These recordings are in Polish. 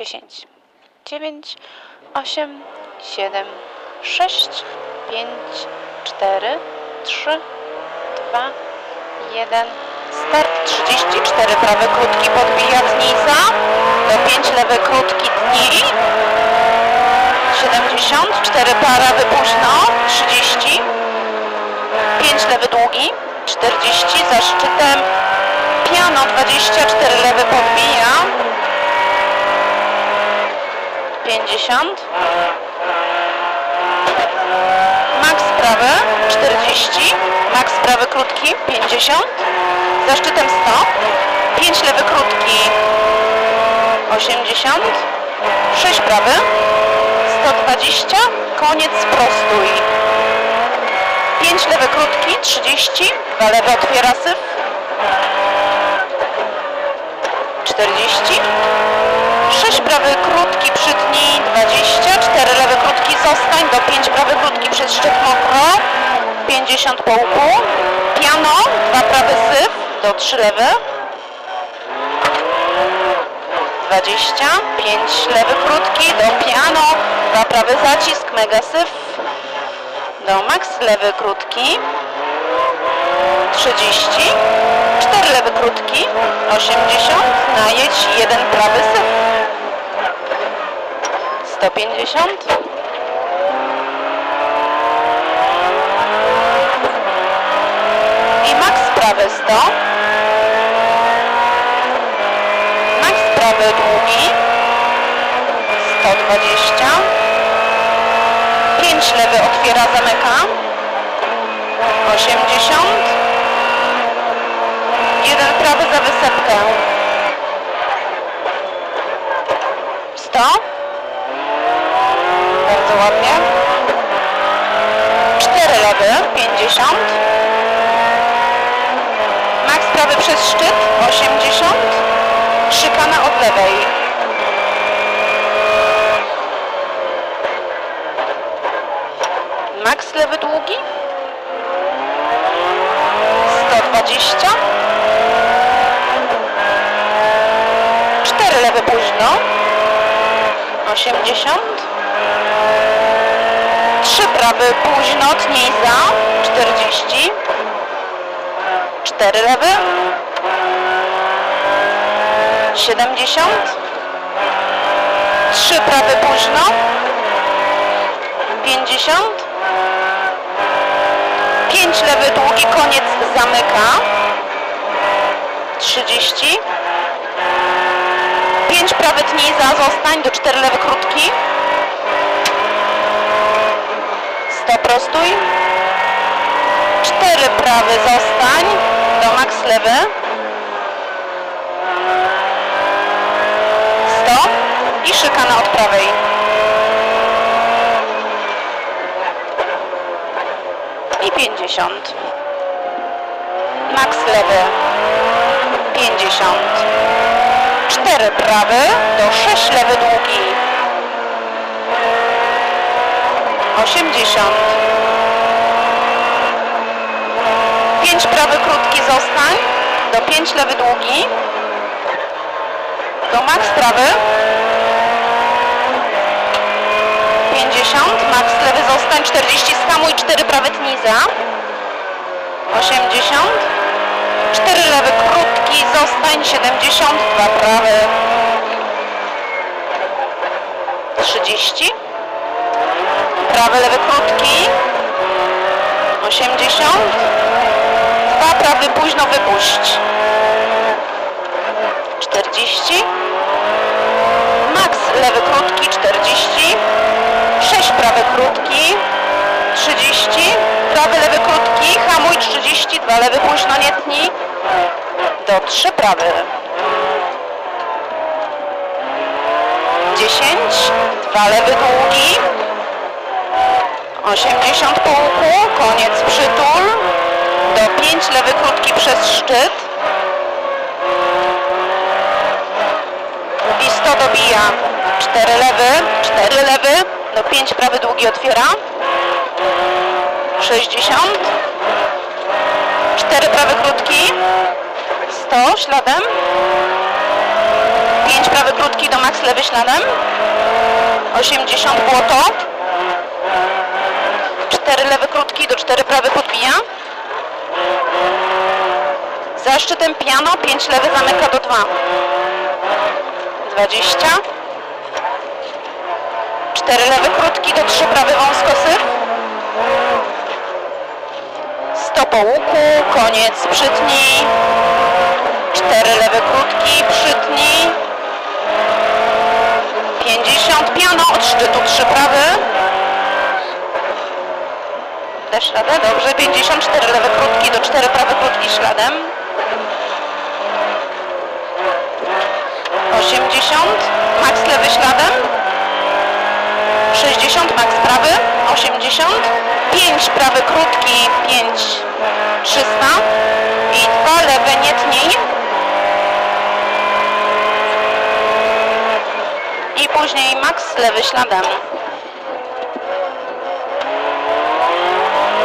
10, 9, 8, 7, 6, 5, 4, 3, 2, 1. Start 34, prawy krótki podbija Tnisa. Do 5 lewy krótki dni. 74 para wypuszno. 30. 5 lewy długi. 40 za szczytem. Piano 24 lewy podbija. 50. Max prawy 40. Max prawy krótki 50. Za szczytem 100. 5 lewy krótki 80. 6 prawy 120. Koniec prostój. 5 lewy krótki 30. 2 lewe otwiera syf. 40. 6 prawy krótki przytnij 20, 4 lewy krótki zostań, do 5 prawy krótki przez szczyt mokro, 50 po łuku, piano, 2 prawy syf, do 3 lewy, 20, 5 lewy krótki, do piano, 2 prawy zacisk, mega syf, do max lewy krótki, 30, 4 lewy krótki, 80, najedź, 1 prawy syf. 150. Prawy 100. Max prawy długi. 120. 5 lewy otwiera, zamyka. 80. Jeden prawy za wysepkę. 100. Bardzo ładnie. 4 lewy, 50. Max prawy przez szczyt, 80. Szykana od lewej. Max lewy długi. 120. 4 lewy późno. 80. 3 prawy późno, tnij za. 40. 4 lewy. 70. 3 prawy późno. 50. 5 lewy długi, koniec zamyka. 30. 5 prawy tnij za, zostań, do 4 lewy krótki. 100 prostuj. 4 prawy zostań, do max lewy. 100 i szykana od prawej. I 50. Max lewy. 50. 4 prawy do 6 lewy długi. 80. 5 prawy krótki zostań. Do 5 lewy długi. Do max prawy. 50. Max lewy zostań. 40 skamuj. 4 prawy tniza. 80. 4 lewy krótki zostań. 72 prawy. 30. Prawy, lewy krótki. 80. Dwa prawy późno wypuść. 40. Max lewy krótki 40. 6 prawy krótki. 30. Prawy lewy krótki. Hamuj 30. Dwa lewy późno nie tnij. Do 3 prawy. 10. Dwa lewy długi. 80 po łuku, koniec przytul, do 5 lewy krótki przez szczyt. I 100 dobija, 4 lewy, 4 lewy, do 5 prawy długi otwiera, 60, 4 prawy krótki, 100 śladem, 5 prawy krótki do max lewy śladem. 80 błoto. 4 lewy krótki do 4 prawych odbija. Za szczytem piano 5 lewy zamyka do 2. 20. 4 lewy krótki do 3 prawy wąskosy. 100 po łuku, koniec przytnij. 4 lewe krótki, przytnij. 50 piano od szczytu 3 prawy. Też radę, dobrze. 54 lewe krótki do 4 prawe krótki śladem. 80 max lewy śladem. 60 max prawy, 80, 5 prawy krótki, 5 300 i 2 lewe nie tnij. I później max lewy śladem.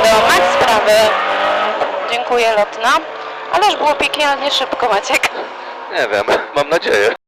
Do max prawy. Dziękuję lotna. Ależ było piekielnie szybko Maciek. Nie wiem, mam nadzieję.